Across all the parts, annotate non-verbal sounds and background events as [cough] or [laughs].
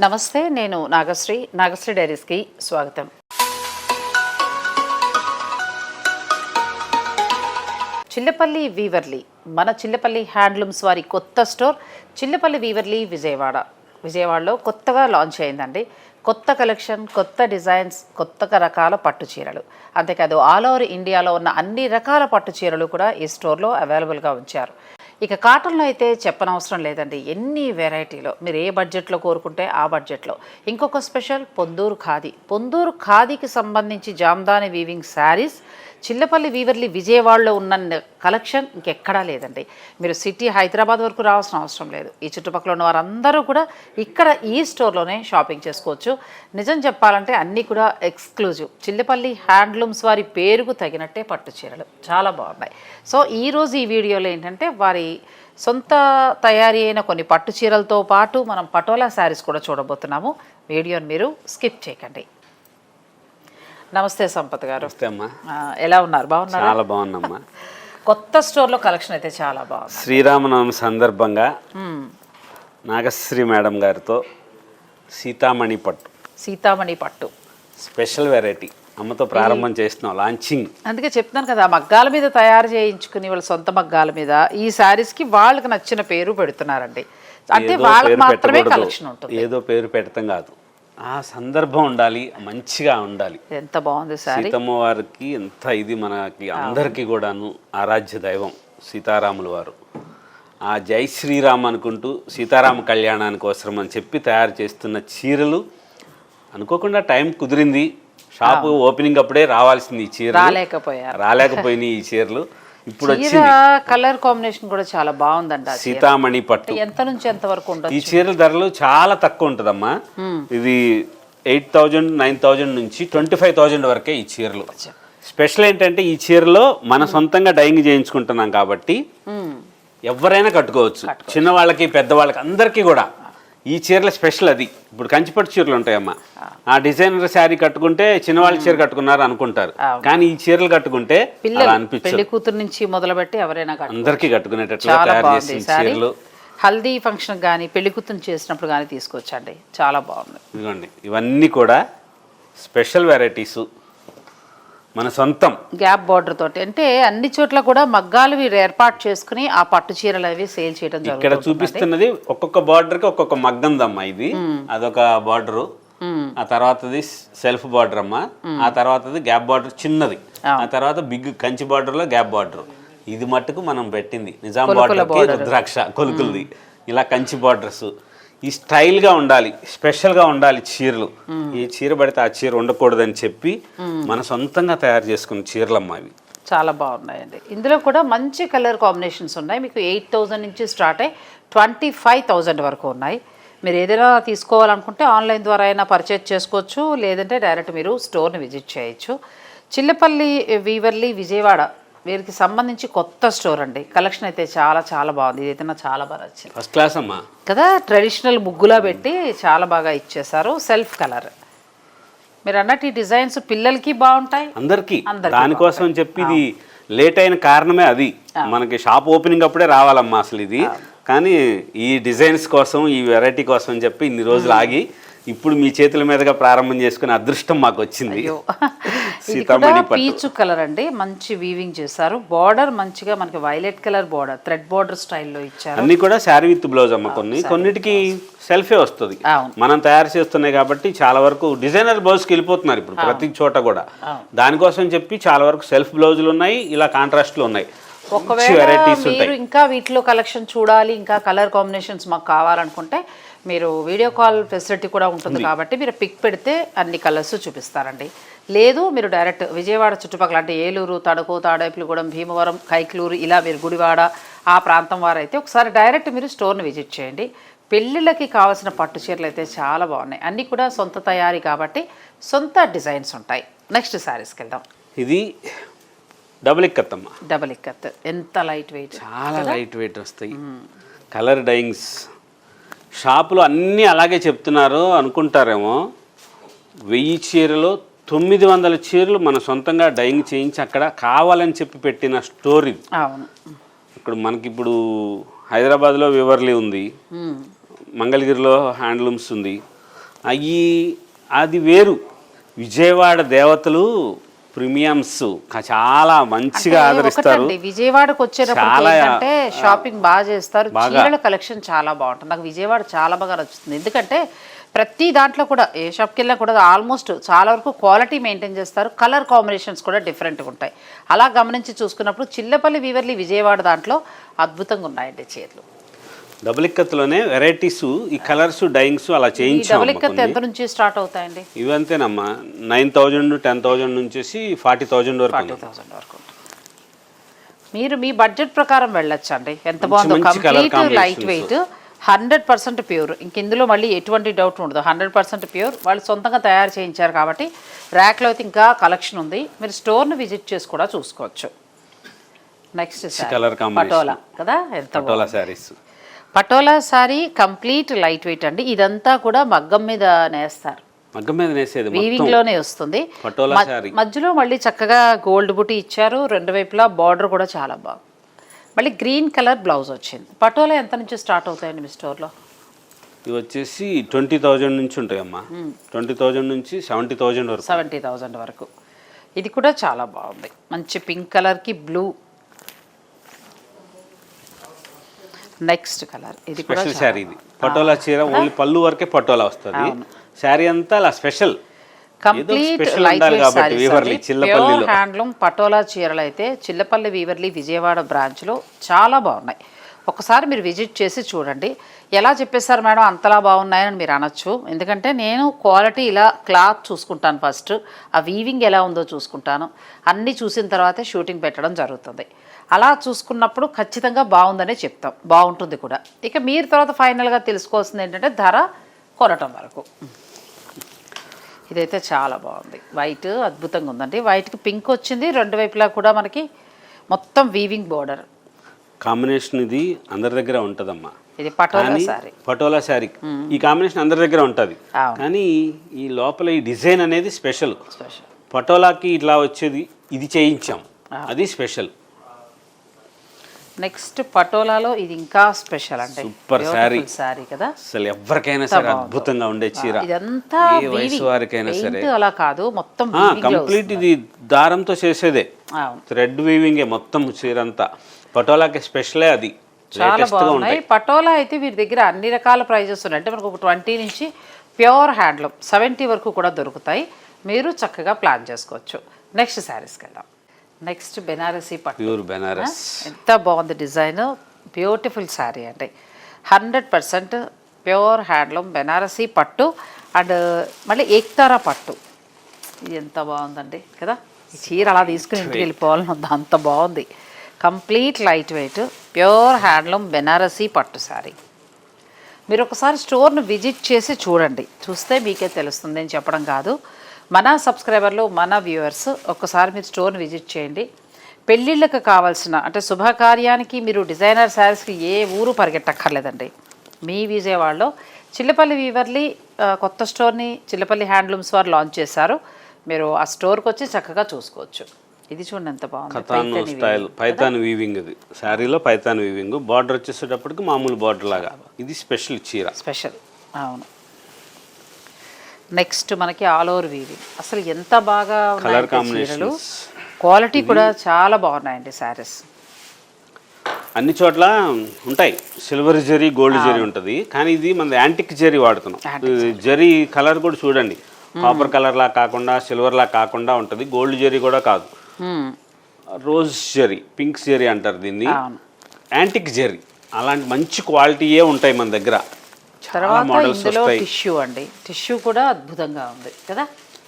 నమస్తే నేను నాగశ్రీ. నాగశ్రీ డైరీస్కి స్వాగతం. చిల్లపల్లి వీవర్లీ. మన చిల్లపల్లి హ్యాండ్లూమ్స్ వారి కొత్త స్టోర్ చిల్లపల్లి వీవర్లీ విజయవాడ. విజయవాడలో కొత్తగా లాంచ్ అయిందండి. కొత్త కలెక్షన్ కొత్త డిజైన్స్ కొత్త రకాల పట్టు చీరలు. అంతేకాదు ఆల్ ఓవర్ ఇండియాలో ఉన్న అన్ని రకాల పట్టు చీరలు కూడా ఈ స్టోర్లో అవైలబుల్గా ఉంచారు. ఇక కాటన్లో అయితే చెప్పనవసరం లేదండి. ఎన్ని వెరైటీలో మీరు ఏ బడ్జెట్లో కోరుకుంటే ఆ బడ్జెట్లో. ఇంకొక స్పెషల్ పొందూరు ఖాదీ. పొందూరు ఖాదీకి సంబంధించి జామ్దాని వీవింగ్ శారీస్ చిల్లపల్లి వీవర్లీ విజయవాడలో ఉన్న కలెక్షన్ ఇంకెక్కడా లేదండి. మీరు సిటీ హైదరాబాద్ వరకు రావాల్సిన అవసరం లేదు. ఈ చుట్టుపక్కల ఉన్న వారందరూ కూడా ఇక్కడ ఈ స్టోర్లోనే షాపింగ్ చేసుకోవచ్చు. నిజం చెప్పాలంటే అన్నీ కూడా ఎక్స్క్లూజివ్. చిల్లపల్లి హ్యాండ్లూమ్స్ వారి పేరుకు తగినట్టే పట్టు చీరలు. చాలా బాగున్నాయి. సో ఈరోజు ఈ వీడియోలో ఏంటంటే వారి సొంత తయారీ అయిన కొన్ని పట్టు చీరలతో పాటు మనం పటోలా శారీస్ కూడా చూడబోతున్నాము. వీడియోని మీరు స్కిప్ చేయకండి. నమస్తే సంపత్ గారు. నమస్తే అమ్మా. ఎలా ఉన్నారు? బాగున్నారు? చాలా బాగుందమ్మా కొత్త స్టోర్లో కలెక్షన్ అయితే చాలా బాగుంది. శ్రీరామనవమి సందర్భంగా నాగశ్రీ మేడం గారితో సీతామణి పట్టు. సీతామణి పట్టు. Special variety. అమ్మతో ప్రారంభం చేస్తున్నాం లాంచింగ్. అందుకే చెప్తున్నాను కదా మగ్గాల మీద తయారు చేయించుకుని వాళ్ళ సొంత మగ్గాల మీద ఈ శారీస్కి వాళ్ళకి నచ్చిన పేరు పెడుతున్నారండి. అంటే వాళ్ళకి మాత్రమే. కలెక్షన్ ఉంటుంది. ఏదో పేరు పెడతాం కాదు. ఆ సందర్భం ఉండాలి మంచిగా ఉండాలి. ఎంత బాగుంది సీతమ్మ వారికి ఎంత ఇది మనకి అందరికీ కూడాను ఆరాధ్య దైవం సీతారాముల వారు. ఆ జై శ్రీరామ్ అనుకుంటూ సీతారామ కళ్యాణానికి అవసరం అని చెప్పి తయారు చేస్తున్న చీరలు అనుకోకుండా టైం కుదిరింది. షాపు ఓపెనింగ్ అప్పుడే రావాల్సింది ఈ రాలేకపోయారు. రాలేకపోయినాయి ఈ చీరలు. ఇప్పుడు కలర్ కాంబినేషన్ కూడా చాలా చీర. సీతామణి పట్టు. ఎంత నుంచి ఎంత వరకు ఉండదు ఈ చీరల ధరలు చాలా తక్కువ ఉంటుందమ్మా. ఇది ఎయిట్ థౌజండ్ నైన్ థౌజండ్ నుంచి ట్వంటీ ఫైవ్ థౌజండ్ వరకే ఈ చీరలు. స్పెషల్ ఏంటంటే ఈ చీరలో మన సొంతంగా డైయింగ్ చేయించుకుంటున్నాం కాబట్టి ఎవరైనా కట్టుకోవచ్చు. చిన్నవాళ్ళకి పెద్దవాళ్ళకి అందరికీ కూడా. ఈ చీరల స్పెషల్ అది. ఇప్పుడు కంచిపట్టు చీరలు ఉంటాయమ్మా. ఆ డిజైనర్ శారీ కట్టుకుంటే చిన్నవాళ్ళ చీర కట్టుకున్నారు అనుకుంటారు. కానీ ఈ చీరలు కట్టుకుంటే పెళ్ళి కూతురు నుంచి మొదలుపెట్టి ఎవరైనా అందరికీ తయారు చేసిన శారీ. చీరలు. హల్దీ ఫంక్షన్ కానీ పెళ్ళి కూతురు చేసినప్పుడు కానీ తీసుకొచ్చండి. చాలా బాగుంది. ఇదిగోండి. ఇవన్నీ కూడా స్పెషల్ వెరైటీస్. మన సొంతం. గ్యాప్ బార్డర్ తోటి. అంటే అన్ని చోట్ల కూడా మగ్గాలు వీరు ఏర్పాటు చేసుకుని ఆ పట్టు చీరలు అవి సేల్ చేయడం ఇక్కడ చూపిస్తున్నది ఒక్కొక్క బార్డర్కి ఒక్కొక్క మగ్గందమ్మా ఇది. అదొక బార్డర్. ఆ తర్వాతది సెల్ఫ్ బార్డర్ అమ్మా. ఆ తర్వాతది గ్యాప్ బార్డర్ చిన్నది. ఆ. తర్వాత బిగ్ కంచి బార్డర్లో గ్యాప్ బార్డర్. ఇది మట్టుకు మనం పెట్టింది. నిజాం బార్డర్. కి రుద్రాక్ష కొలుకులది. ఇలా కంచి బార్డర్స్. ఈ స్టైల్గా ఉండాలి స్పెషల్గా ఉండాలి చీరలు. ఈ చీర పడితే ఆ చీర ఉండకూడదని చెప్పి మన సొంతంగా తయారు చేసుకున్న చీరలమ్మా ఇవి చాలా బాగున్నాయండి. ఇందులో కూడా మంచి కలర్ కాంబినేషన్స్ ఉన్నాయి. మీకు ఎయిట్ థౌజండ్ నుంచి స్టార్ట్ అయ్యి ట్వంటీ ఫైవ్ థౌజండ్ వరకు ఉన్నాయి. మీరు ఏదైనా తీసుకోవాలనుకుంటే ఆన్లైన్ ద్వారా అయినా పర్చేజ్ చేసుకోవచ్చు. లేదంటే డైరెక్ట్ మీరు స్టోర్ని విజిట్ చేయొచ్చు. చిల్లపల్లి వీవర్లీ విజయవాడ వీరికి సంబంధించి కొత్త స్టోర్ అండి. కలెక్షన్ అయితే చాలా చాలా బాగుంది. ఇదైతే నాకు చాలా బాగా నచ్చింది. ఫస్ట్ క్లాస్ అమ్మా. కదా ట్రెడిషనల్ ముగ్గులా పెట్టి చాలా బాగా ఇచ్చేసారు సెల్ఫ్ కలర్ మీరు అన్నట్టు ఈ డిజైన్స్ పిల్లలకి బాగుంటాయి. అందరికి. దానికోసం చెప్పి ఇది లేట్ అయిన కారణమే అది. మనకి షాప్ ఓపెనింగ్ అప్పుడే రావాలమ్మా అసలు ఇది. కానీ ఈ డిజైన్స్ కోసం ఈ వెరైటీ కోసం అని చెప్పి ఇన్ని రోజులు ఆగి ఇప్పుడు మీ చేతుల మీదుగా ప్రారంభం చేసుకునే అదృష్టం మాకు వచ్చింది. [laughs] సీతామణి పీచు కలర్ అండి. మంచి వీవింగ్ చేశారు. బార్డర్ మంచిగా మనకి violet colour border thread border స్టైల్లో ఇచ్చారు. అన్ని కూడా శారీ విత్ బ్లౌజ్ అమ్మ కొన్ని. కొన్నిటికి సెల్ఫే వస్తుంది. మనం తయారు చేస్తున్నాయి కాబట్టి చాలా వరకు డిజైనర్ బ్లౌజ్కి వెళ్ళిపోతున్నారు ఇప్పుడు ప్రతి చోట కూడా. దానికోసం చెప్పి చాలా వరకు సెల్ఫ్ బ్లౌజులు ఉన్నాయి ఇలా కాంట్రాస్ట్లు ఉన్నాయి. ఒకవేళ మీరు ఇంకా వీటిలో కలెక్షన్ చూడాలి ఇంకా కలర్ కాంబినేషన్స్ మాకు కావాలనుకుంటే మీరు వీడియో కాల్ ఫెసిలిటీ కూడా ఉంటుంది కాబట్టి మీరు పిక్ పెడితే అన్ని కలర్స్ చూపిస్తారండి. లేదు మీరు డైరెక్ట్ విజయవాడ చుట్టుపక్కల అంటే ఏలూరు తణుకు తాడేపులగూడెం భీమవరం కైక్లూరు ఇలా మీరు గుడివాడ ఆ ప్రాంతం వారైతే ఒకసారి డైరెక్ట్ మీరు స్టోర్ని విజిట్ చేయండి. పెళ్ళిళ్ళకి కావాల్సిన పట్టు చీరలు అయితే చాలా బాగున్నాయి. అన్నీ కూడా సొంత తయారీ కాబట్టి సొంత డిజైన్స్ ఉంటాయి. నెక్స్ట్ శారీస్కి వెళ్దాం. ఇది డబుల్ ఇక్కత్తమ్మ. Double ikat. ఎంత లైట్ వెయిట్. చాలా లైట్ వెయిట్ వస్తాయి. Colour dyeings. షాపులో అన్నీ అలాగే చెప్తున్నారు అనుకుంటారేమో. వెయ్యి చీరలో తొమ్మిది వందల చీరలు మన సొంతంగా డైయింగ్ చేయించి అక్కడ కావాలని చెప్పి పెట్టిన స్టోర్. అవును. ఇక్కడ మనకి ఇప్పుడు హైదరాబాద్లో వివర్లీ ఉంది. మంగళగిరిలో హ్యాండ్లూమ్స్ ఉంది. అవి అది వేరు. విజయవాడ దేవతలు ప్రీమియమ్స్ చాలా మంచిగా అంటే ఆదరిస్తారు. విజయవాడకు వచ్చేటప్పుడు ఏంటంటే షాపింగ్ బాగా చేస్తారు. చీరల కలెక్షన్ చాలా బాగుంటుంది. నాకు విజయవాడ చాలా బాగా నచ్చుతుంది. ఎందుకంటే ప్రతి దాంట్లో కూడా ఏ షాప్కి వెళ్ళినా కూడా ఆల్మోస్ట్ చాలా వరకు క్వాలిటీ మెయింటైన్ చేస్తారు కలర్ కాంబినేషన్స్ కూడా డిఫరెంట్గా ఉంటాయి అలా గమనించి చూసుకున్నప్పుడు చిల్లపల్లి వీవర్లీ విజయవాడ దాంట్లో అద్భుతంగా ఉన్నాయండి చీరలు డబుల్ ఇక్కత్లోనే వెరైటీస్ ఈ కలర్స్ డైయింగ్స్ అలా చేయించాం డబుల్ అమ్మ ఇక్కత్ కొన్ని. ఎంత నుంచి స్టార్ట్ అవుతాయండి ఇవంతేనమ్మా నైన్ థౌజండ్ టెన్ థౌజండ్ నుంచేసి ఫార్టీ థౌజండ్ వరకు. థౌసండ్ వరకు. మీరు మీ బడ్జెట్ ప్రకారం వెళ్ళొచ్చు అండి ఎంత బాగుందో complete. Light weight hundred percent pure. ఇంక ఇందులో మళ్ళీ ఎటువంటి డౌట్ ఉండదు. Hundred percent pure. వాళ్ళు సొంతంగా తయారు చేయించారు కాబట్టి ర్యాక్లో అయితే ఇంకా కలెక్షన్ ఉంది. మీరు స్టోర్ని విజిట్ చేసి కూడా చూసుకోవచ్చు. Next combination. పటోలా. కదా? ఎంత patola. Saris patola sari complete light weight అండి. ఇదంతా కూడా మగ్గం మీద నేస్తారు. మగ్గం మీద నేసేది వీవింగ్ మొత్తం లోనే వస్తుంది. పటోలా శారీ. మధ్యలో మళ్ళీ చక్కగా గోల్డ్ బుటీ ఇచ్చారు. రెండు వైపులా బార్డర్ కూడా చాలా బాగుంది. మళ్ళీ గ్రీన్ కలర్ బ్లౌజ్ వచ్చింది. పటోలా ఎంత నుంచి స్టార్ట్ అవుతాయండి మీ స్టోర్లో? ఇవి వచ్చేసి ట్వంటీ థౌజండ్ నుంచి ఉంటాయమ్మా. ట్వంటీ థౌజండ్ నుంచి సెవెంటీ థౌజండ్ వరకు. సెవెంటీ థౌజండ్ వరకు. ఇది కూడా చాలా బాగుంది. మంచి పింక్ కలర్కి బ్లూ. Next colour. ఇది స్పెషల్ శారీ ఇది. పటోలా చీర ఓన్లీ పళ్ళు వరకే పటోలా వస్తుంది. శారీ అంతా అలా special. Complete light weight saris. Handloom patola చీరలు అయితే చిల్లపల్లి వీవర్లీ విజయవాడ బ్రాంచ్లో చాలా బాగున్నాయి. ఒకసారి మీరు విజిట్ చేసి చూడండి. ఎలా చెప్పేశారు మేడం అంతలా బాగున్నాయని మీరు అనొచ్చు. ఎందుకంటే నేను క్వాలిటీ ఇలా క్లాత్ చూసుకుంటాను ఫస్ట్ ఆ వీవింగ్ ఎలా ఉందో చూసుకుంటాను. అన్నీ చూసిన తర్వాతే షూటింగ్ పెట్టడం జరుగుతుంది. అలా చూసుకున్నప్పుడు ఖచ్చితంగా బాగుందనే చెప్తాం. బాగుంటుంది కూడా. ఇక మీరు తర్వాత ఫైనల్గా తెలుసుకోవాల్సింది ఏంటంటే ధర కొనటం వరకు. ఇదైతే చాలా బాగుంది. వైట్ అద్భుతంగా ఉందండి. వైట్కి పింక్ వచ్చింది. రెండు వైపులా కూడా మనకి మొత్తం వీవింగ్ బోర్డర్ కాంబినేషన్ ఇది అందరి దగ్గర ఉంటుందమ్మా. ఇది పటోలా సారీ పటోలా శారీ ఈ కాంబినేషన్ అందరి దగ్గర ఉంటుంది. కానీ ఈ లోపల ఈ డిజైన్ అనేది స్పెషల్ స్పెషల్ పటోలాకి ఇట్లా వచ్చేది ఇది చేయించాం. అది స్పెషల్ నెక్స్ట్ పటోలాలో ఇది ఇంకా స్పెషల్ అంటే Super saree. సారీ కదా? అసలు ఎవరికైనా సరే అద్భుతంగా ఉండే చీర. ఇదంతా వయసు వారికైనా సరే. అలా కాదు మొత్తం కంప్లీట్ ఇది దారంతో చేసేదే. థ్రెడ్ వీవింగే మొత్తం చీర అంతా పటోలాకి స్పెషలే అది. చాలా బాగున్నాయి. పటోలా అయితే వీరి దగ్గర అన్ని రకాల ప్రైజెస్ ఉన్నాయి. అంటే మనకు ఒక ట్వంటీ నుంచి ప్యూర్ హ్యాండ్లూమ్ సెవెంటీ వరకు కూడా దొరుకుతాయి. మీరు చక్కగా ప్లాన్ చేసుకోవచ్చు. నెక్స్ట్ శారీస్కి వెళ్దాం. నెక్స్ట్ బెనారసీ పట్టు ప్యూర్ బెనారస్ ఎంత బాగుంది డిజైన్. బ్యూటిఫుల్ శారీ అండి. Hundred percent pure handloom Banarasi పట్టు అండ్ మళ్ళీ ఏక్తారా పట్టు. ఇది ఎంత బాగుందండి కదా? ఈ చీర అలా తీసుకుని ఇంటికి వెళ్ళిపోవాలని ఉంది. అంత బాగుంది. Complete light weight pure handloom Banarasi పట్టు శారీ మీరు ఒకసారి స్టోర్ను విజిట్ చేసి చూడండి. చూస్తే మీకే తెలుస్తుంది నేను చెప్పడం కాదు. మన సబ్స్క్రైబర్లు మన వ్యూవర్స్ ఒక్కసారి మీరు స్టోర్ని విజిట్ చేయండి. పెళ్ళిళ్ళకి కావాల్సిన అంటే శుభకార్యానికి మీరు డిజైనర్ శారీస్కి ఏ ఊరు పరిగెట్టక్కర్లేదండి. మీ విజయవాడలో చిల్లపల్లి వీవర్లీ కొత్త స్టోర్ని చిల్లపల్లి హ్యాండ్లూమ్స్ వారు లాంచ్ చేశారు. మీరు ఆ స్టోర్కి వచ్చి చక్కగా చూసుకోవచ్చు. ఇది చూడండి ఎంత బాగుంది. స్టైల్. పైతాన్ వీవింగ్ ఇది. శారీలో పైతాన్ వీవింగ్ బార్డర్ వచ్చేసేటప్పటికి మామూలు బార్డర్ లాగా. ఇది స్పెషల్ చీర. స్పెషల్ అవును. నెక్స్ట్ మనకి ఆల్ ఓవర్ వీవింగ్ అసలు ఎంత బాగా కలర్ ఉన్నాయంటే చీరలు. క్వాలిటీ కూడా చాలా బాగున్నాయండి శారీస్ అన్ని చోట్ల ఉంటాయి. సిల్వర్ జరీ గోల్డ్ జరీ ఉంటుంది. కానీ ఇది మన యాంటిక్ జరీ వాడుతున్నాం. జరీ కలర్ కూడా చూడండి. కాపర్ కలర్ లా కాకుండా సిల్వర్ లా కాకుండా ఉంటుంది. గోల్డ్ జరీ కూడా కాదు. రోజ్ జరీ పింక్ జరీ అంటారు దీన్ని. యాంటిక్ జరీ అలాంటి మంచి క్వాలిటీయే ఉంటాయి మన దగ్గర. తర్వాత ఇందులో టిష్యూ అండి. టిష్యూ కూడా అద్భుతంగా ఉంది కదా?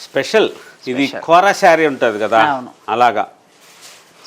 స్పెషల్ ఇది కోరా శారీ ఉంటుంది కదా? అవును. అలాగా.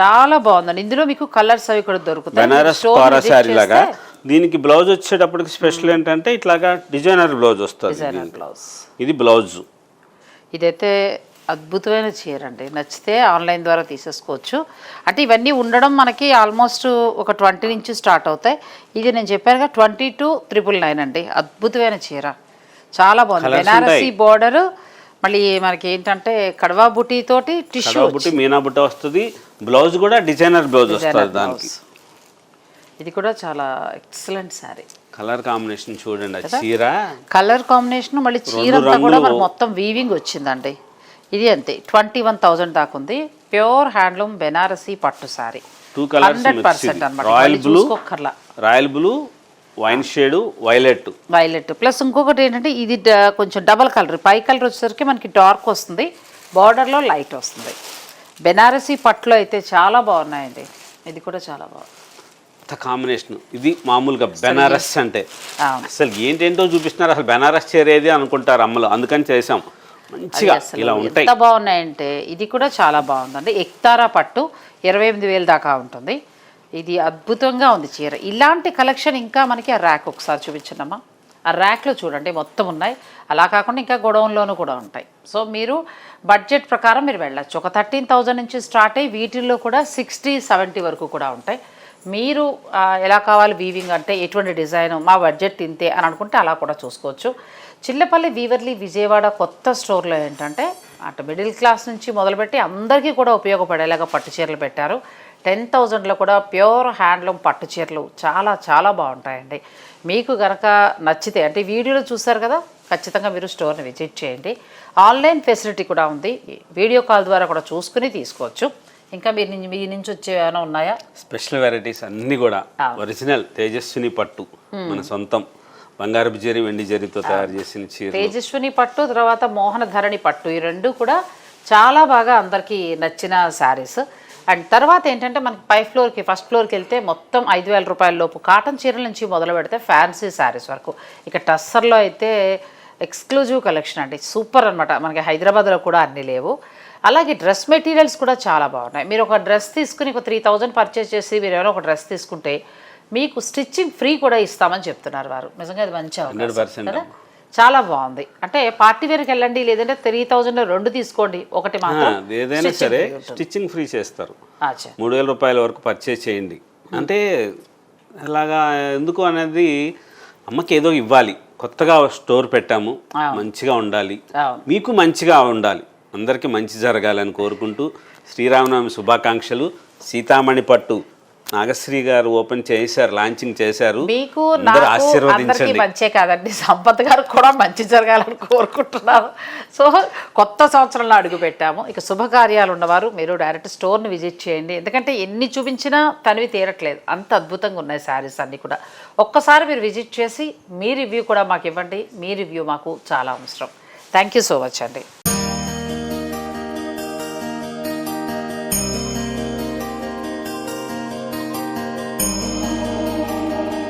చాలా బాగుందండి. ఇందులో మీకు కలర్స్ అవి కూడా దొరుకుతాయి. బెనారస్ కోరా శారీ లాగా. దీనికి బ్లౌజ్ వచ్చేటప్పటికి స్పెషల్ ఏంటంటే ఇట్లాగా డిజైనర్ బ్లౌజ్ వస్తుంది. బ్లౌజ్ ఇది బ్లౌజ్ ఇదైతే అద్భుతమైన చీర అండి. నచ్చితే ఆన్లైన్ ద్వారా తీసేసుకోవచ్చు. అంటే ఇవన్నీ ఉండడం మనకి ఆల్మోస్ట్ ఒక ట్వంటీ నుంచి స్టార్ట్ అవుతాయి. ఇది నేను చెప్పానుగా ట్వంటీ టు త్రిపుల్ నైన్ అండి. అద్భుతమైన చీర. చాలా బాగుంది. బెనారసీ. బోర్డర్. మళ్ళీ మనకి ఏంటంటే కడవా బుటీ తోటి టిష్యూ బుట్టి మీనా బుట్ట వస్తుంది. బ్లౌజ్ కూడా డిజైనర్ బ్లౌజ్ వస్తుంది దానికి. ఇది కూడా చాలా ఎక్సలెంట్ శారీ కలర్ కాంబినేషన్ చూడండి చీర. కలర్ కాంబినేషన్ మళ్ళీ చీర అంతా కూడా. మనకు మొత్తం వీవింగ్ వచ్చిందండి. ఇది అంతే. ట్వంటీ వన్ థౌజండ్ దాకా ఉంది. ప్యూర్ హ్యాండ్లూమ్ బెనారసీ పట్టు sari. Two colours hundred percent అనమాట royal blue చూసుకోకర్లా royal blue wine shade violet violet plus ఇంకొకటి ఏంటంటే ఇది కొంచెం డబల్ కలర్ పై కలర్ వచ్చేసరికి మనకి డార్క్ వస్తుంది. బార్డర్లో లైట్ వస్తుంది. బెనారసీ పట్టులో అయితే చాలా బాగున్నాయండి. ఇది కూడా చాలా బాగుంది. కాంబినేషన్ ఇది మామూలుగా బెనారస్ అంటే. అసలు ఏంటేంటో చూపిస్తున్నారు. అసలు బెనారస్ చీర ఏది అనుకుంటారు అమ్మలు. అందుకని చేసాం మంచిగా ఇలా ఉంటాయి. ఎంత బాగున్నాయంటే ఇది కూడా చాలా బాగుందండి. ఎక్తారా పట్టు ఇరవై ఎనిమిది వేలు దాకా ఉంటుంది. ఇది అద్భుతంగా ఉంది చీర. ఇలాంటి కలెక్షన్ ఇంకా మనకి ఆ ర్యాక్ ఒకసారి చూపించండమ్మా. ఆ ర్యాక్లో చూడండి మొత్తం ఉన్నాయి. అలా కాకుండా ఇంకా గొడవంలోనూ కూడా ఉంటాయి. సో మీరు బడ్జెట్ ప్రకారం మీరు వెళ్ళచ్చు. ఒక థర్టీన్ థౌజండ్ నుంచి స్టార్ట్ అయ్యి వీటిల్లో కూడా సిక్స్టీ సెవెంటీ వరకు కూడా ఉంటాయి. మీరు ఎలా కావాలి వీవింగ్ అంటే ఎటువంటి డిజైన్ మా బడ్జెట్ ఇంతే అని అనుకుంటే అలా కూడా చూసుకోవచ్చు. చిల్లపల్లి వీవర్లీ విజయవాడ కొత్త స్టోర్లో ఏంటంటే అటు మిడిల్ క్లాస్ నుంచి మొదలుపెట్టి అందరికీ కూడా ఉపయోగపడేలాగా పట్టు చీరలు పెట్టారు. టెన్ థౌజండ్లో కూడా ప్యూర్ హ్యాండ్లూమ్ పట్టు చీరలు చాలా చాలా బాగుంటాయండి. మీకు గనక నచ్చితే అంటే వీడియోలో చూసారు కదా ఖచ్చితంగా మీరు స్టోర్ని విజిట్ చేయండి. ఆన్లైన్ ఫెసిలిటీ కూడా ఉంది. వీడియో కాల్ ద్వారా కూడా చూసుకుని తీసుకోవచ్చు. ఇంకా మీరు మీ నుంచి వచ్చే ఏమైనా ఉన్నాయా? స్పెషల్ వెరైటీస్ అన్నీ కూడా. ఒరిజినల్ తేజస్విని పట్టు మన సొంతం. బంగారపు జరి వెండి జరితో తయారు చేసిన చీర తేజస్విని పట్టు తర్వాత మోహన ధరణి పట్టు. ఈ రెండు కూడా చాలా బాగా అందరికీ నచ్చిన శారీస్. అండ్ తర్వాత ఏంటంటే మనకి పై ఫ్లోర్కి ఫస్ట్ ఫ్లోర్కి వెళ్తే మొత్తం ఐదు వేల రూపాయల లోపు కాటన్ చీరల నుంచి మొదలు పెడితే ఫ్యాన్సీ శారీస్ వరకు. ఇక టస్సర్లో అయితే ఎక్స్క్లూజివ్ కలెక్షన్ అండి. సూపర్ అనమాట మనకి హైదరాబాద్లో కూడా అన్నీ లేవు. అలాగే డ్రెస్ మెటీరియల్స్ కూడా చాలా బాగున్నాయి. మీరు ఒక డ్రెస్ తీసుకుని ఒక త్రీ థౌజండ్ పర్చేస్ చేసి మీరు ఏమైనా ఒక డ్రెస్ తీసుకుంటే మీకు స్టిచ్చింగ్ ఫ్రీ కూడా ఇస్తామని చెప్తున్నారు వారు. నిజంగా అది మంచి అవకాశం. 100% కదా? చాలా బాగుంది. అంటే పార్టీ వేర్కి వెళ్ళండి లేదంటే త్రీ థౌజండ్ రెండు తీసుకోండి. ఒకటి మాత్రం ఏదైనా సరే. స్టిచ్చింగ్ ఫ్రీ చేస్తారు. మూడు వేల రూపాయల వరకు పర్చేజ్ చేయండి. అంటే అలాగా ఎందుకు అనేది అమ్మకి ఏదో ఇవ్వాలి. కొత్తగా స్టోర్ పెట్టాము. మంచిగా ఉండాలి. మీకు మంచిగా ఉండాలి. అందరికీ మంచి జరగాలని కోరుకుంటూ శ్రీరామనవమి శుభాకాంక్షలు. సీతామణి పట్టు. నాగశ్రీ గారు ఓపెన్ చేశారు లాంచింగ్ చేశారు. మీకు ఆశీర్వదించండి. మంచే కాదండి. సంపత్ గారు కూడా మంచి జరగాలని కోరుకుంటున్నాను సో కొత్త సంవత్సరంలో అడుగు పెట్టాము ఇక శుభకార్యాలు ఉన్నవారు మీరు డైరెక్ట్ స్టోర్ని విజిట్ చేయండి. ఎందుకంటే ఎన్ని చూపించినా తనివి తీరట్లేదు. అంత అద్భుతంగా ఉన్నాయి శారీస్ అన్నీ కూడా. ఒక్కసారి మీరు విజిట్ చేసి మీ రివ్యూ కూడా మాకు ఇవ్వండి. మీ రివ్యూ మాకు చాలా అవసరం. థ్యాంక్ యూ సో మచ్ అండి.